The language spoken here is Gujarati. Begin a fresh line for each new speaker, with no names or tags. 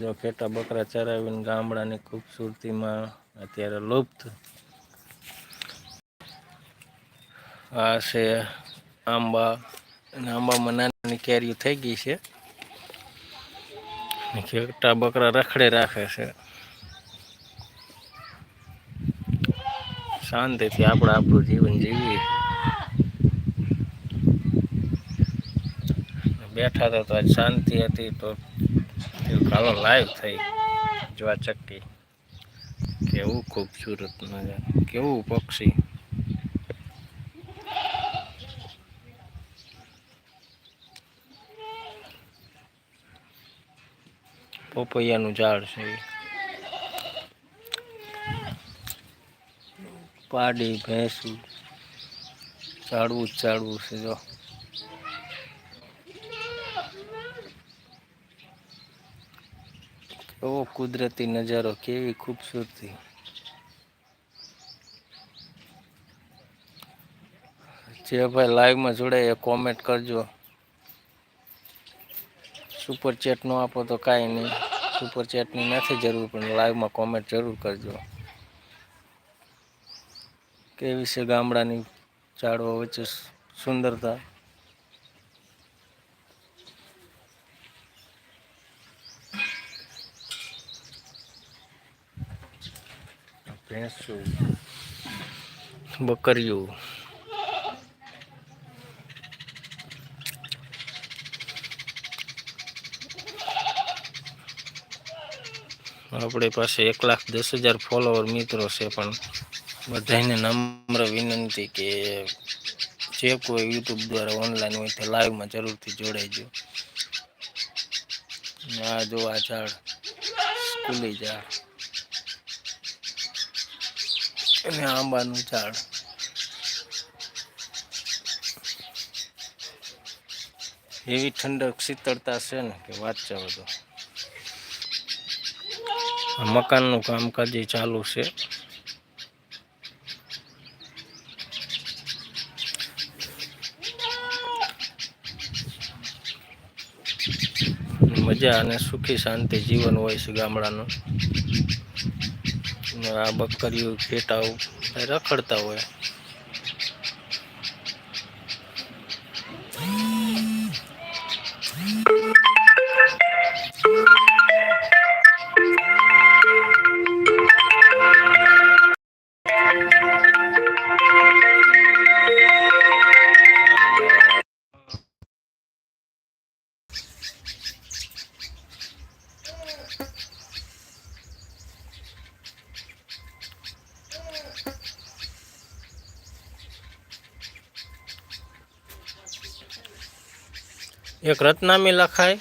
જો ખેટા બકરા ચરાવીને ગામડાની ખૂબસૂરતીમાં અત્યારે લુપ્ત. આ છે આંબા. અને આંબામાં નાની કેરીઓ થઈ ગઈ છે. ખેટા બકરા રખડે રાખે છે. શાંતિથી આપણે આપણું જીવન જીવીએ. બેઠા હતા તો આજ શાંતિ હતી તો કાલો લાઈવ થઈ જોવા ચક્કી કેવું ખૂબસૂરત નજારો કેવું પક્ષી પોપૈયાનું ઝાડ છે પાડી ભેંસું ઝાડવું જ ઝાડવું છે જો કેવો કુદરતી નજારો કેવી ખૂબસૂરતી. જે ભાઈ લાઈવમાં જોડાય, એ કોમેન્ટ કરજો. સુપર ચેટ નો આપો તો કાંઈ નહીં. સુપર ચેટની નથી જરૂર, પણ લાઈવમાં કોમેન્ટ જરૂર કરજો. કેવી છે ગામડાની ઝાડવા વચ્ચે સુંદરતા? ભેંસું. બકરીયું આપણી પાસે એક લાખ દસ હજાર ફોલોવર મિત્રો છે, પણ બધાને નમ્ર વિનંતી કે જે કોઈ યુટ્યુબ દ્વારા ઓનલાઈન હોય તે લાઈવમાં જરૂરથી જોડાઈજો. આ જો આ ઝાડ સ્કૂલી ઝાડ અને આંબાનું ઝાડ. એવી ઠંડક શીતળતા છે ને કે વાત બધું મકાનનું કામકાજ ચાલુ છે. મજા અને સુખી શાંતિ જીવન હોય છે ગામડાનું. આ બકરીઓ ઘેટાઓ રખડતા હોય. એક રત્નામી લખાય.